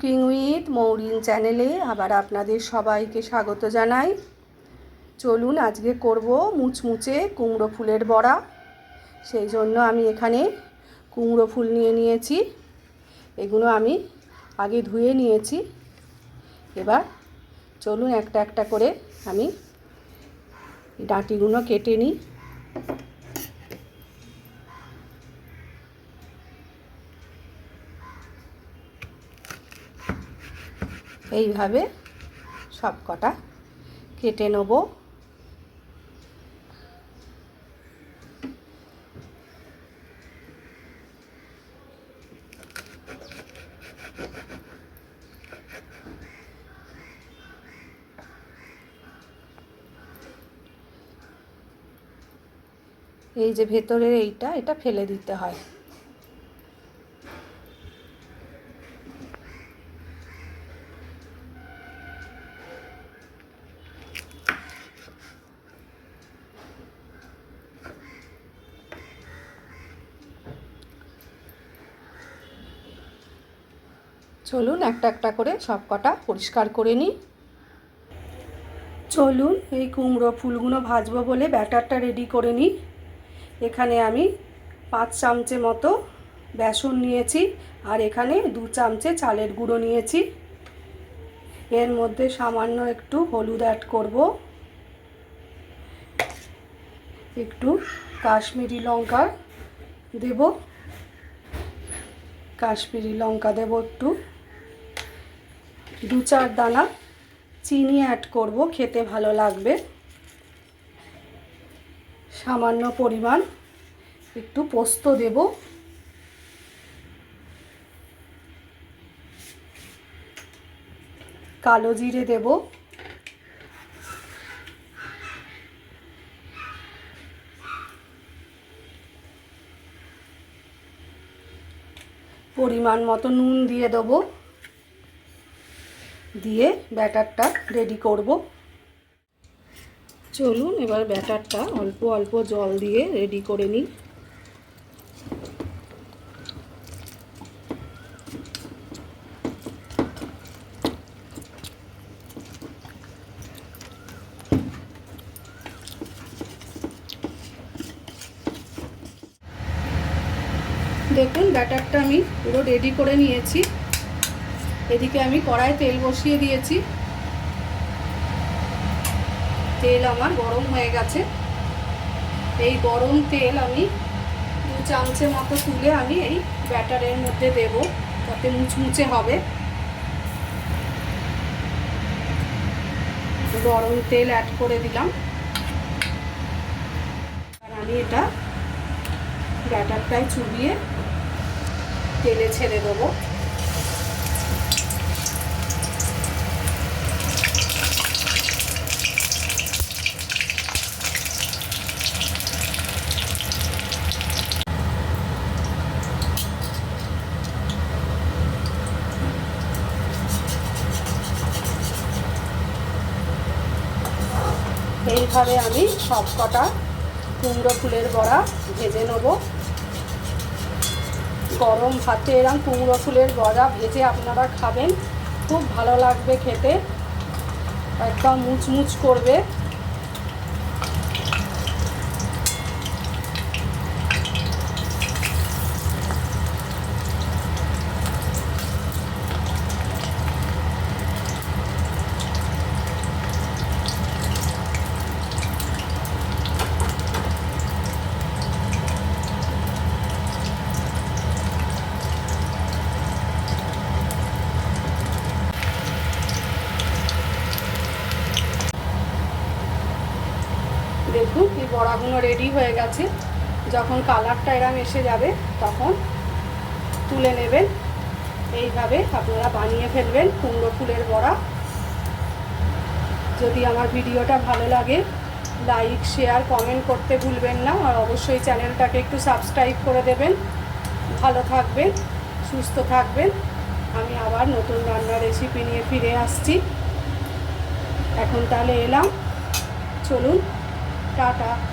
Cooking with Mourin চ্যানেলে আবার আপনাদের সবাইকে স্বাগত জানাই। চলুন আজকে করব মুচমুচে কুমড়ো ফুলের বড়া। সেই জন্য আমি এখানে কুমড়ো ফুল নিয়ে নিয়েছি। এগুলো আমি আগে ধুয়ে নিয়েছি। এবার চলুন একটা একটা করে আমি ডাঁটিগুলো কেটে নিই। এইভাবে সব কটা কেটে নেব। এই যে ভেতরের এইটা এটা ফেলে দিতে হয়। চলুন একটা একটা করে সব কটা পরিষ্কার করে নিই। চলুন এই কুমড়ো ফুলগুলো ভাজবো বলে ব্যাটারটা রেডি করে নিই। এখানে আমি পাঁচ চামচে মতো বেসন নিয়েছি আর এখানে দু চামচে চালের গুঁড়ো নিয়েছি। এর মধ্যে সামান্য একটু হলুদ অ্যাড করব। একটু কাশ্মীরি লঙ্কা দেব। কাশ্মীরি লঙ্কা দেব একটু। দু চার দানা চিনি অ্যাড করব, খেতে ভালো লাগবে। সামান্য পরিমাণ একটু পোস্ত দেব। কালো জিরে দেব। পরিমাণ মতো নুন দিয়ে দেবো। দিয়ে ব্যাটারটা রেডি করব। চলুন, এবার ব্যাটারটা অল্প অল্প জল দিয়ে রেডি করে নিই। দেখুন, ব্যাটারটা আমি পুরো রেডি করে নিয়েছি। এদিকে আমি কড়াই তেল বসিয়ে দিয়েছি। তেল আমার গরম হয়ে গেছে। এই গরম তেল আমি দু চামচের মতো তুলে আমি এই ব্যাটারের মধ্যে দেব, যাতে মুচমুচে হবে। গরম তেল অ্যাড করে দিলাম। আর আমি এটা ব্যাটারটায় চুবিয়ে তেলে ছেড়ে দেবো। এইভাবে আমি সব কটা কুমড়ো ফুলের বড়া ভেজে নেব। গরম ভাতে এরম কুমড়ো ফুলের বড়া ভেজে আপনারা খাবেন। খুব ভালো লাগবে খেতে। একদম মুচমুচ করবে দেখুন এই বড়াগুলো রেডি হয়ে গেছে। যখন কালারটা এরম এসে যাবে, তখন তুলে নেবেন। এইভাবে আপনারা বানিয়ে ফেলবেন কুমড়ো ফুলের বড়া। যদি আমার ভিডিওটা ভালো লাগে লাইক শেয়ার কমেন্ট করতে ভুলবেন না। আর অবশ্যই চ্যানেলটাকে একটু সাবস্ক্রাইব করে দেবেন। ভালো থাকবেন, সুস্থ থাকবেন। আমি আবার নতুন রান্নার রেসিপি নিয়ে ফিরে আসছি। এখন তাহলে এলাম। চলুন টাটা।